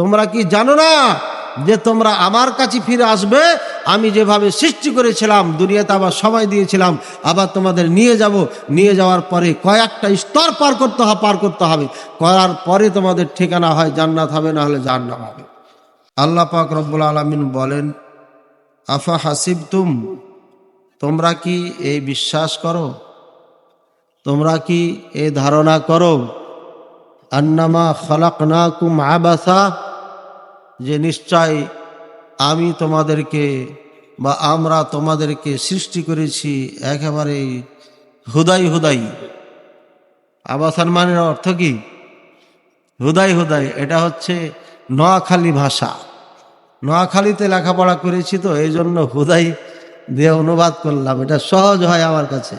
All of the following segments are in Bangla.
তোমরা কি জানো না যে তোমরা আমার কাছে ফিরে আসবে? আমি যেভাবে সৃষ্টি করেছিলাম, দুনিয়াতে আবার সময় দিয়েছিলাম, আবার তোমাদের নিয়ে যাব। নিয়ে যাওয়ার পরে কয়েকটা স্তর পার করতে হবে, পার করতে হবে। করার পরে তোমাদের ঠিকানা হয় জান্নাত হবে না হলে জান্নাত হবে। আল্লাহ পাক রব্বুল আলমিন বলেন, আফা হাসিব তুম তোমরা কি এই বিশ্বাস করো? তোমরা কি এই ধারণা করো? আন্নামা খলাকনাকুম আবাসা? যে নিশ্চয় আমি তোমাদেরকে বা আমরা তোমাদেরকে সৃষ্টি করেছি একেবারে হুদাই হুদাই। আবাসান মানের অর্থ কি? হুদাই হুদাই, এটা হচ্ছে নোয়াখালী ভাষা। নোয়াখালীতে লেখাপড়া করেছি তো এই জন্য হুদাই দিয়ে অনুবাদ করলাম। এটা সহজ হয় আমার কাছে।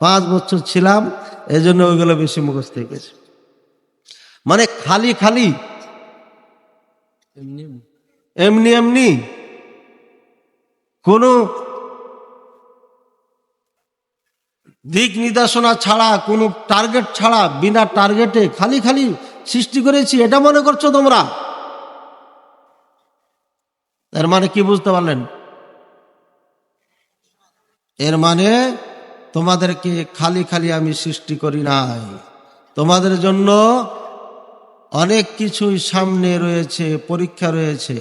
পাঁচ বছর ছিলাম এই জন্য ওইগুলো বেশি মুখস্থ গেছে। মানে খালি খালি এমনি এমনি। কোনো দিক নির্দেশনা ছাড়া, কোনো টার্গেট ছাড়া, বিনা টার্গেটে খালি খালি সৃষ্টি করেছি, এটা মনে করছ তোমরা? এর মানে কি বুঝতে পারলেন? এর মানে তোমাদেরকে খালি খালি আমি সৃষ্টি করি নাই। তোমাদের জন্য অনেক কিছুই সামনে রয়েছে, পরীক্ষা রয়েছে।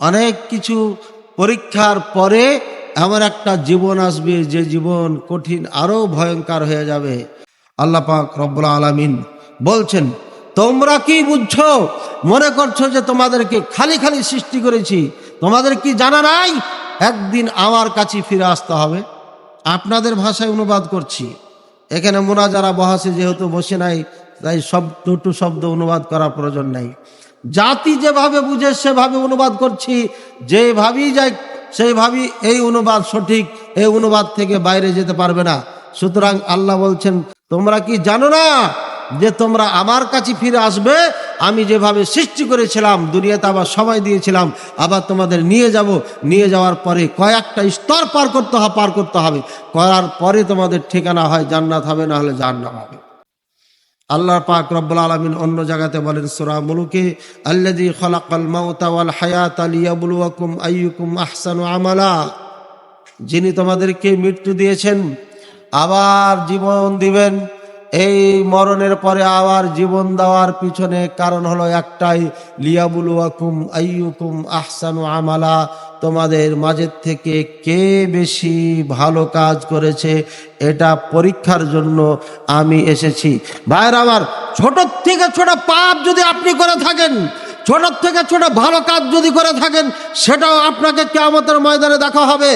অনেক কিছু পরীক্ষার পরে এমন একটা জীবন আসবে, যে জীবন কঠিন আরও ভয়ঙ্কর হয়ে যাবে। আল্লাহ পাক রব্বুল আলামিন বলছেন, তোমরা কি বুঝছ? মনে করছ যে তোমাদেরকে খালি খালি সৃষ্টি করেছি? তোমাদের কি জানা নাই? একদিন আমার কাছে ফিরে আসতে হবে। আপনাদের ভাষায় অনুবাদ করছি। এখানে মোনা যারা বহাসে যেহেতু বসে নাই তাই সব দুটো শব্দ অনুবাদ করার প্রয়োজন নাই। জাতি যেভাবে বুঝে, সেভাবে অনুবাদ করছি। যেভাবেই যায় সেইভাবেই এই অনুবাদ সঠিক, এই অনুবাদ থেকে বাইরে যেতে পারবে না। সুতরাং আল্লাহ বলছেন, তোমরা কি জানো না যে তোমরা আমার কাছে ফিরে আসবে? আমি যেভাবে সৃষ্টি করেছিলাম, দুনিয়াতে আবার সময় দিয়েছিলাম, আবার তোমাদের নিয়ে যাব। নিয়ে যাওয়ার পরে কয়েকটা স্তর পার করতে হবে, পার করতে হবে। করার পরে তোমাদের ঠিকানা হয় জান্নাত হবে না হলে জান্নাত হবে। আল্লাহ পাক রব্বুল আলমিন অন্য জায়গাতে বলেন, সুরা মুলুকে আল্লাদি খলাকাল মাউতা ওয়াল হায়াত আলিয়াবুলুয়াকুম আইয়ুকুম আহসানু আমালা। যিনি তোমাদেরকে মৃত্যু দিয়েছেন, আবার জীবন দিবেন। এই মরণের পরে আবার জীবন দেওয়ার পিছনে কারণ হলো একটাই, লিয়াবুলুয়াকুম আইয়ুকুম আহসানু আমালা। তোমাদের মাঝের থেকে কে বেশি ভালো কাজ করেছে এটা পরীক্ষার জন্য আমি এসেছি। ভাইয়ের আমার ছোট থেকে ছোট পাপ যদি আপনি করে থাকেন ছোট থেকে ছোট ভালো কাজ যদি করে থাকেন, সেটাও আপনাকে কেমতের ময়দানে দেখা হবে।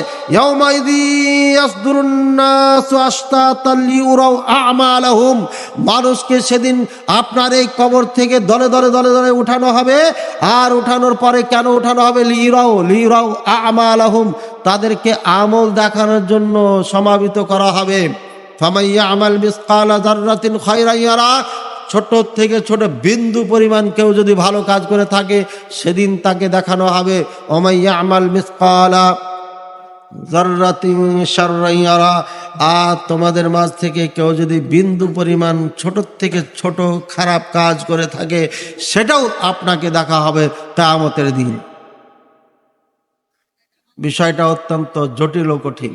মানুষকে সেদিন আপনার এই কবর থেকে দলে দলে দলে দলে উঠানো হবে। আর উঠানোর পরে কেন উঠানো হবে? লিউরাও লিউরাউ আমালাহুম। তাদেরকে আমল দেখানোর জন্য সমাবেত করা হবে। ছোট থেকে ছোট বিন্দু পরিমাণ কেউ যদি ভালো কাজ করে থাকে, সেদিন তাকে দেখানো হবে। ওমাইয়া আমাল মিসকালা আর তোমাদের মাঝ থেকে কেউ যদি বিন্দু পরিমাণ ছোট থেকে ছোট খারাপ কাজ করে থাকে, সেটাও আপনাকে দেখা হবে কামতের দিন। বিষয়টা অত্যন্ত জটিল ও কঠিন।